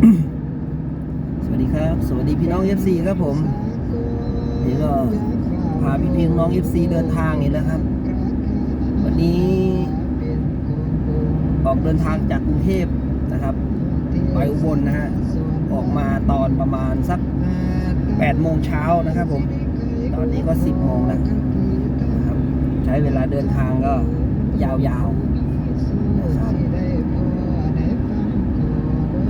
สวัสดีครับ สวัสดีพี่น้องเอฟซีครับผมนี่ก็พาพี่พี่น้องเอฟซีเดินทางนี่นะครับ วันนี้ ออกเดินทางจากกรุงเทพนะครับ ไปอุบลนะฮะ ออกมาตอนประมาณสักแปดโมงเช้านะครับผม ตอนนี้ก็สิบโมงแล้วนะครับ ใช้เวลาเดินทางก็ยาวๆนะครับ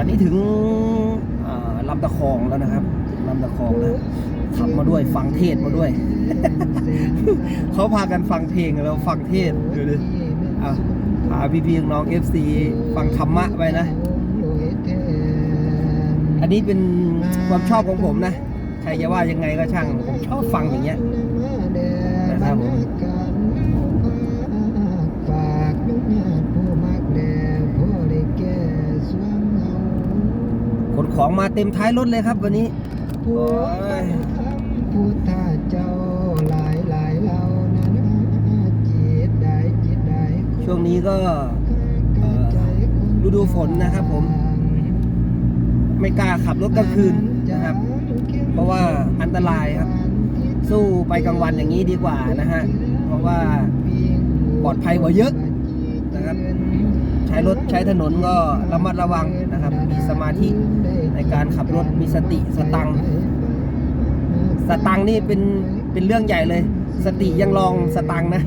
ตอนนี้ถึงลำตะคองแล้วนะครับลำตะคองแล้วขับมาด้วยฟังเทศมาด้วย เขาพากันฟังเพลงแล้วฟังเทศดูดิอะพาพี่ๆน้องเอฟซีฟังธรรมะไปนะ อันนี้เป็นความชอบของผมนะ ใครจะว่ายังไงก็ช่างผมชอบฟังอย่างเงี้ยนะครับผม ขนของมาเต็มท้ายรถเลยครับวันนี้พุทธเจ้าหลายหลายเหล่านั้นจิตใดจิตใดช่วงนี้ก็ฤดูฝนนะครับผม ไม่กล้าขับรถกลางคืนนะครับ เพราะว่าอันตรายครับ สู้ไปกลางวันอย่างนี้ดีกว่านะฮะ เพราะว่าปลอดภัยกว่าเยอะนะครับ ใช้รถใช้ถนนก็ระมัดระวัง นะครับ มีสมาธิในการขับรถมีสติสตังค์สตังค์นี่เป็นเป็นเรื่องใหญ่เลย สติยังลองสตังค์นะ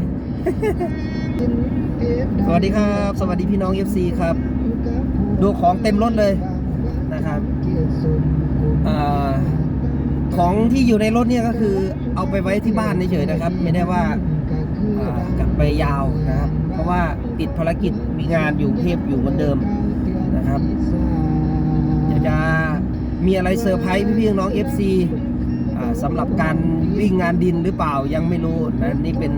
สวัสดีครับ สวัสดีพี่น้อง FC ครับ ดูของเต็มรถเลยนะครับอของที่อยู่ในรถเนี่ยก็คือเอาไปไว้ที่บ้านเฉยๆนะครับ ไม่ได้ว่ากลับไปยาวนะครับ เพราะว่าติดภารกิจมีงานอยู่เทพอยู่เหมือนเดิม นะครับเดี๋ยวจะมีอะไรเซอร์ไพรส์พี่ๆน้อง FC อ่าสำหรับการวิ่งงานดินหรือเปล่ายังไม่รู้นะนี่เป็น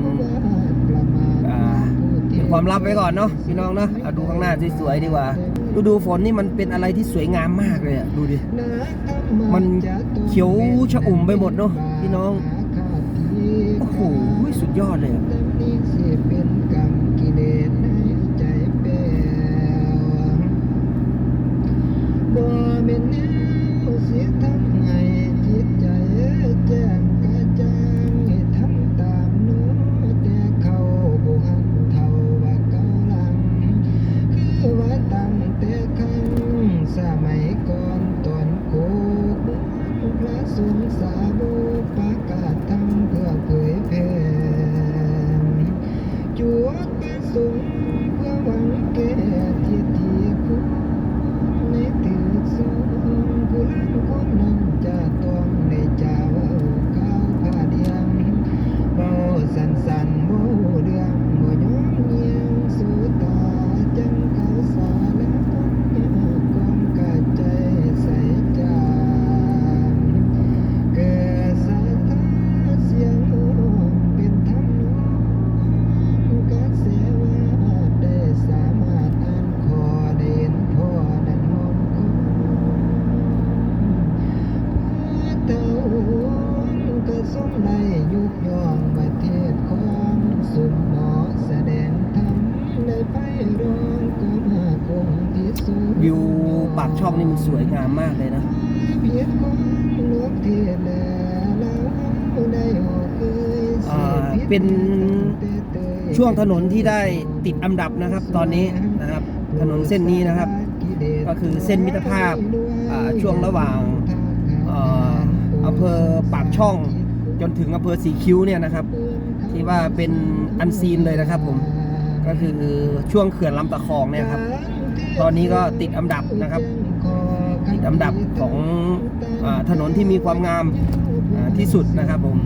เป็นความลับไว้ก่อนเนาะพี่น้องเนาะเอาดูข้างหน้าสวยๆดีกว่าฤดูฝนนี่มันเป็นอะไรที่สวยงามมากเลยอะดูดิมันเขียวชะอุ่มไปหมดเนาะพี่น้องโอ้โหสุดยอดเลย เสียทั้งไงจิตใจแจ้ง เป็นช่วงถนนที่ได้ติดอันดับนะครับ ตอนนี้นะครับ ถนนเส้นนี้นะครับ ก็คือเส้นมิตรภาพช่วงระหว่างอำเภอปากช่องจนถึงอำเภอสีคิ้วเนี่ยนะครับ ที่ว่าเป็นอันซีนเลยนะครับผมก็คือช่วงเขื่อนลำตะคองเนี่ยครับ ตอนนี้ก็ติดอันดับนะครับ ติดอันดับของอถนนที่มีความงามที่สุดนะครับผม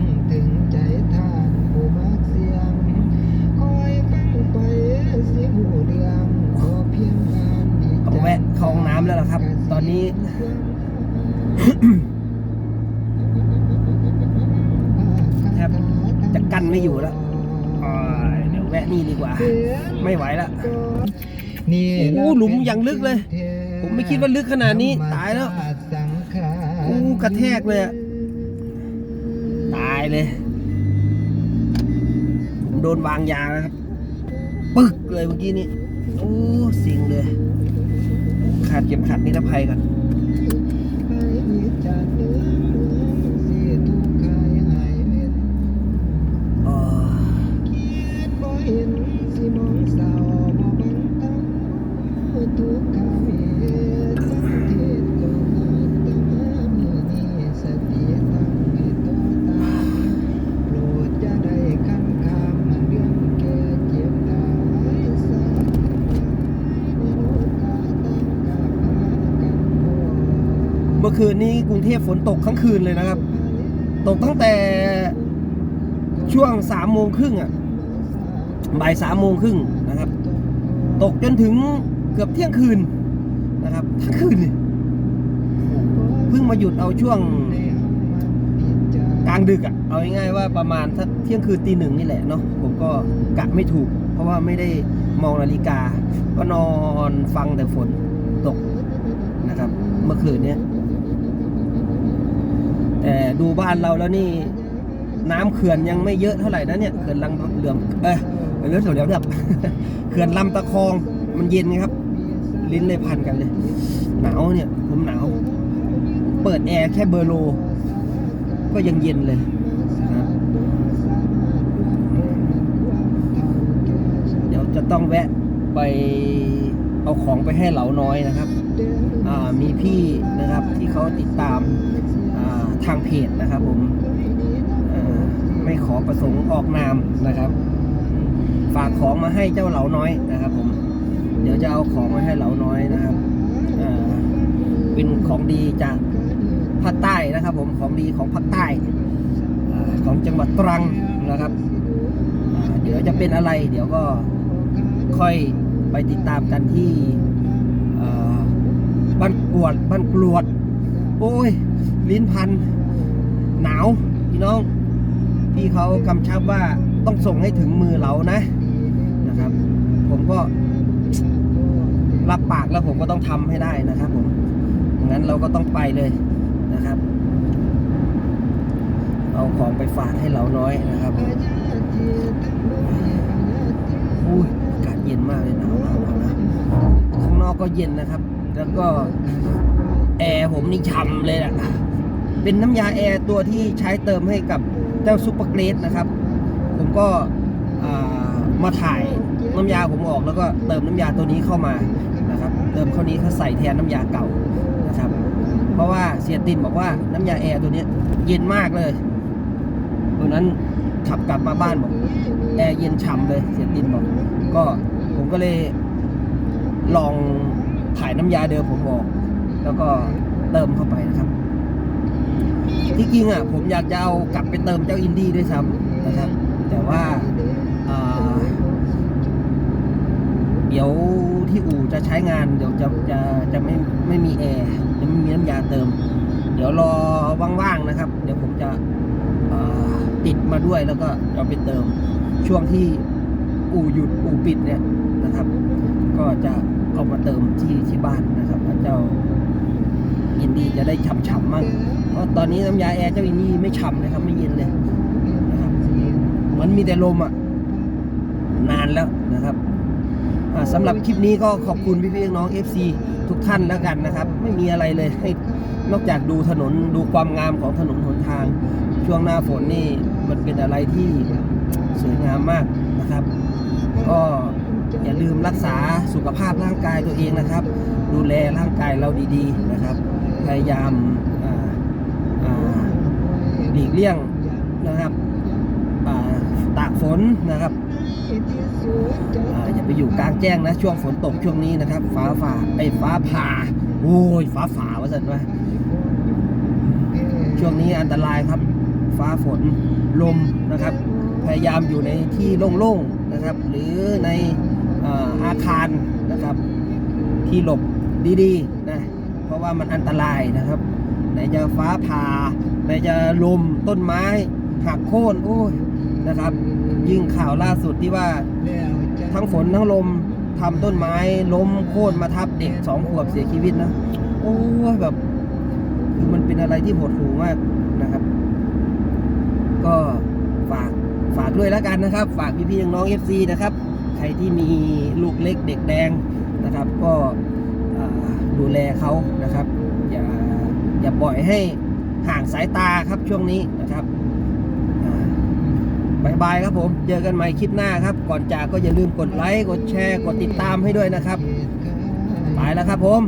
ต้องแวะเข้าห้องน้ำแล้วล่ะครับ ตอนนี้ แทบจะกั้นไม่อยู่แล้วอ่าเดี๋ยวแวะนี่ดีกว่า ไม่ไหวละนี่โอ้โหหลุมอย่างลึกเลย ผมไม่คิดว่าลึกขนาดนี้ ตายแล้วสังขารกูกระแทกเลยอะตายเลย ผมโดนวางยานะครับ ปึกเลยเมื่อกี้นี้ โอ้ สิงเลย ขาดเข็มขัดนิรภัยก่อน มื่อคืนนี้กรุงเทพฝนตกทั้งคืนเลยนะครับ ตกตั้งแต่ช่วงสามโมงครึ่งอะบ่ายสามโมงครึ่งนะครับ ตกจนถึงเกือบเที่ยงคืนนะครับทั้งคืนเลยเพิ่งมาหยุดเอาช่วงกลางดึกอะเอาง่ายๆว่าประมาณเที่ยงคืนตีหนึ่งนี่แหละเนาะผมก็กะไม่ถูก เพราะว่าไม่ได้มองนาฬิกา ก็นอนฟังแต่ฝนตกนะครับ เมื่อคืนเนี้ย แต่ดูบ้านเราแล้วนี่น้ำเขื่อนยังไม่เยอะเท่าไหร่นะเนี่ยเขื่อนลังเหลื่อมเอ้ยเรื่องเดียวเดี๋ยเขื่อนลำตะคองมันเย็นครับ ลิ้นเลยพันกันเลยหนาวเนี่ยผมหนาว เปิดแอร์แค่เบอร์โล ก็ยังเย็นเลยเดี๋ยวจะต้องแวะไปเอาของไปให้เหลาน้อยนะครับ มีพี่นะครับที่เขาติดตาม ทางเพจนะครับผมไม่ขอประสงค์ออกนามนะครับ ฝากของมาให้เจ้าเหลาน้อยนะครับ ผม เดี๋ยวจะเอาของมาให้เหลาน้อยนะครับเป็นของดีจากภาคใต้นะครับ ผมของดีของภาคใต้ของจังหวัดตรังนะครับเดี๋ยวจะเป็นอะไร เดี๋ยวก็ค่อยไปติดตามกันที่บ้านกวดบ้านกรวด โอ้ย ลิ้นพัน หนาวพี่น้องพี่เขากำชับว่าต้องส่งให้ถึงมือเรานะนะครับ ผมก็รับปากแล้วผมก็ต้องทำให้ได้นะครับผมงั้นเราก็ต้องไปเลยนะครับ เอาของไปฝากให้เราน้อยนะครับอุ้ยอากาศเย็นมากเลยหนาวหนาวหนะข้างนอกก็เย็นนะครับ แล้วก็แอร์ผมนี่ช่ำเลยแหละ เป็นน้ำยาแอร์ตัวที่ใช้เติมให้กับเจ้าซุปเปอร์เกรดนะครับ ผมก็มาถ่ายน้ำยาผมออกแล้วก็เติมน้ำยาตัวนี้เข้ามานะครับ เติมเข้านี้เขาใส่แทนน้ำยาเก่านะครับ เพราะว่าเสียตินบอกว่าน้ำยาแอร์ตัวนี้เย็นมากเลยวันนั้นขับกลับมาบ้านบอกแอร์เย็นฉ่ำเลยเสียตินบอก ก็ผมก็เลยลองถ่ายน้ำยาเดิมผมบอก แล้วก็เติมเข้าไปนะครับ ที่จริงอะผมอยากจะเอากลับไปเติมเจ้าอินดี้ด้วยซ้ำนะครับ แต่ว่าเดี๋ยวที่อู่จะใช้งานเดี๋ยวจะจะจะไม่ไม่มีแอร์จะไม่มีน้ำยาเติม เดี๋ยวรอว่างๆนะครับ เดี๋ยวผมจะติดมาด้วยแล้วก็เอาไปเติมช่วงที่อู่หยุดอู่ปิดเนี่ยนะครับ ก็จะเอามาเติมที่ที่บ้านนะครับแล้วเจ้า อินดี้จะได้ฉ่ำๆมั่งเพราะตอนนี้น้ำยาแอร์เจ้าอินดี้ไม่ฉ่ำเลยครับไม่เย็นเลยนะครับเหมือนมีแต่ลมอะนานแล้วนะครับอ่าสำหรับคลิปนี้ก็ขอบคุณพี่ๆน้อง FC ทุกท่านแล้วกันนะครับ ไม่มีอะไรเลยให้นอกจากดูถนนดูความงามของถนนหนทาง ช่วงหน้าฝนนี่มันเป็นอะไรที่สวยงามมากนะครับ ก็อย่าลืมรักษาสุขภาพร่างกายตัวเองนะครับ ดูแลร่างกายเราดีๆนะครับ พยายามหลีกเลี่ยงนะครับตากฝนนะครับอย่าไปอยู่กลางแจ้งนะ ช่วงฝนตกช่วงนี้นะครับ ฟ้าฝ่าไอ้ฟ้าผ่าโอ้ยฟ้าฝ่าว่าสันว่าช่วงนี้อันตรายครับ ฟ้าฝนลมนะครับ พยายามอยู่ในที่โล่งๆนะครับ หรือในอาอาคารนะครับ ที่หลบดีๆนะะว่ามันอันตรายนะครับไหนจะฟ้าผ่าไหนจะลมต้นไม้หักโค่นโอ้ยนะครับ ยิ่งข่าวล่าสุดที่ว่า ทั้งฝนทั้งลมทำต้นไม้ล้มโค่นมาทับเด็กสองขวบเสียชีวิตนะโอ้ยแบบคือมันเป็นอะไรที่โหดหู่มากนะครับ ก็ฝากฝากด้วยแล้วกันนะครับ ฝากพี่ๆน้องๆ FC นะครับ ใครที่มีลูกเล็กเด็กแดงนะครับ ก็ ดูแลเขานะครับ อย่าอย่าปล่อยให้ห่างสายตาครับช่วงนี้นะครับบายบายครับผม เจอกันใหม่คลิปหน้าครับ ก่อนจากก็อย่าลืมกดไลค์ กดแชร์ กดติดตามให้ด้วยนะครับ ไปแล้วครับผม